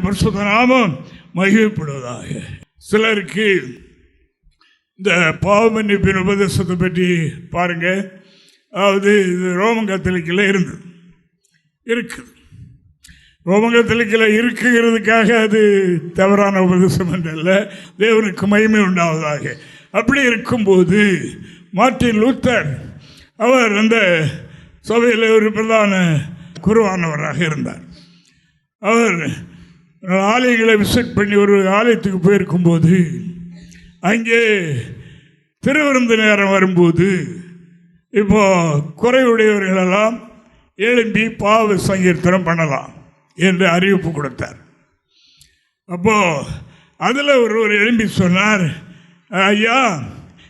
பரிசுத்த நாமம் மகிழ்ப்படுவதாக சிலருக்கு இந்த பாவ மன்னிப்பின் உபதேசத்தை பற்றி பாருங்க அதாவது இது ரோமன் கத்தலிக்கில் இருந்தது இருக்குது ரோமன் கத்தலிக்கில் இருக்குங்கிறதுக்காக அது தவறான உபதேசம் என்றல்ல தேவனுக்கு மகிமை உண்டாவதாக அப்படி இருக்கும்போது மார்ட்டின் லூத்தர் அவர் அந்த சபையில் ஒரு பிரதான குருவானவராக இருந்தார். அவர் ஆலயங்களை விசிட் பண்ணி ஒரு ஆலயத்துக்கு போயிருக்கும்போது அங்கே திருவிருந்து நேரம் வரும்போது இப்போ குறைவுடையவர்களெல்லாம் எழும்பி பாவ சங்கீர்த்தனம் பண்ணலாம் என்று அறிவிப்பு கொடுத்தார். அப்போது அதில் ஒருவர் எழும்பி சொன்னார் ஐயா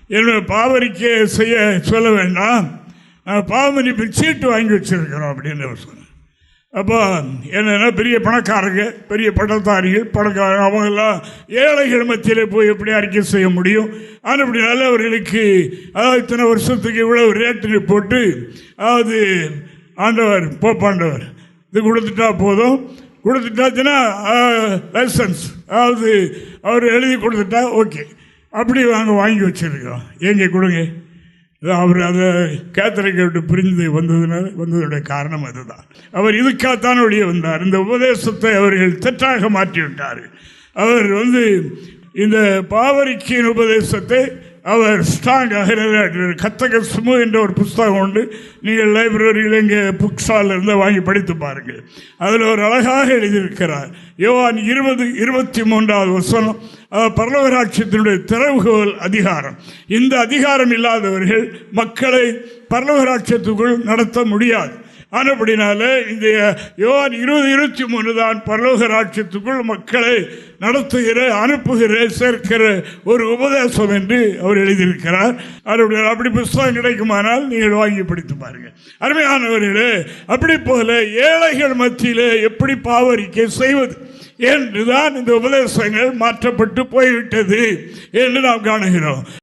என்னுடைய பாவரிக்கை செய்ய சொல்ல வேண்டாம். பாவமன்னிப்பின் சீட்டு வாங்கி வச்சிருக்கிறோம் அப்படின்னு அவர் சொன்னார். அப்போ என்னென்னா பெரிய பணக்காரங்க பெரிய பட்டத்தாரிகள் பணக்காரங்க அவங்கெல்லாம் ஏழைகள் மத்தியில் போய் எப்படி அறிக்கை செய்ய முடியும்? ஆனால் அப்படினால நல்லவர்களுக்கு அதாவது இத்தனை வருஷத்துக்கு இவ்வளோ ரேட்டு போட்டு அதாவது ஆண்டவர் போப்பாண்டவர் இது கொடுத்துட்டா போதும். கொடுத்துட்டாச்சுன்னா லைசன்ஸ் அதாவது அவர் எழுதி கொடுத்துட்டா ஓகே. அப்படி நாங்கள் வாங்கி வச்சுருக்கோம் எங்கே கொடுங்க? அவர் அதை கேத்தலிக்கை விட்டு பிரிந்து வந்ததுனால வந்ததுடைய காரணம் அதுதான். அவர் இதுக்காகத்தான் வெளியே வந்தார். இந்த உபதேசத்தை அவர்கள் தெற்றாக மாற்றிவிட்டார் அவர் வந்து இந்த பாவரிக்கையின் உபதேசத்தை அவர் ஸ்ட்ராங்காக நிறைவேற்றினார் கத்தக சுமு என்ற ஒரு புஸ்தகம் உண்டு. நீங்கள் லைப்ரரியில் இங்கே புக் ஸ்டாலில் இருந்து வாங்கி படித்து பாருங்கள் அதில் ஒரு அழகாக எழுதியிருக்கிறார். யோவான் இருபது இருபத்தி மூன்றாவது வசனம் அஹ், பரலோகராட்சியத்தினுடைய திறவுகோல் அதிகாரம். இந்த அதிகாரம் இல்லாதவர்கள் மக்களை பரலோகராட்சியத்துக்குள் நடத்த முடியாது. ஆனப்படினால இந்த யோன் இருபது இருபத்தி மூணு தான் பரலோக ராட்சியத்துக்குள் மக்களை நடத்துகிற அனுப்புகிற சேர்க்கிற ஒரு உபதேசம் என்று அவர் எழுதியிருக்கிறார். அவருடைய அப்படி புஸ்தகம் கிடைக்குமானால் நீங்கள் வாங்கி படித்து பாருங்கள். அருமையானவர்களே அப்படி போல ஏழைகள் மத்தியிலே எப்படி பாவரிக்கை செய்வது என்றுதான் இந்த உபதேசங்கள் மாற்றப்பட்டு போய்விட்டது என்று நாம் காணுகிறோம்.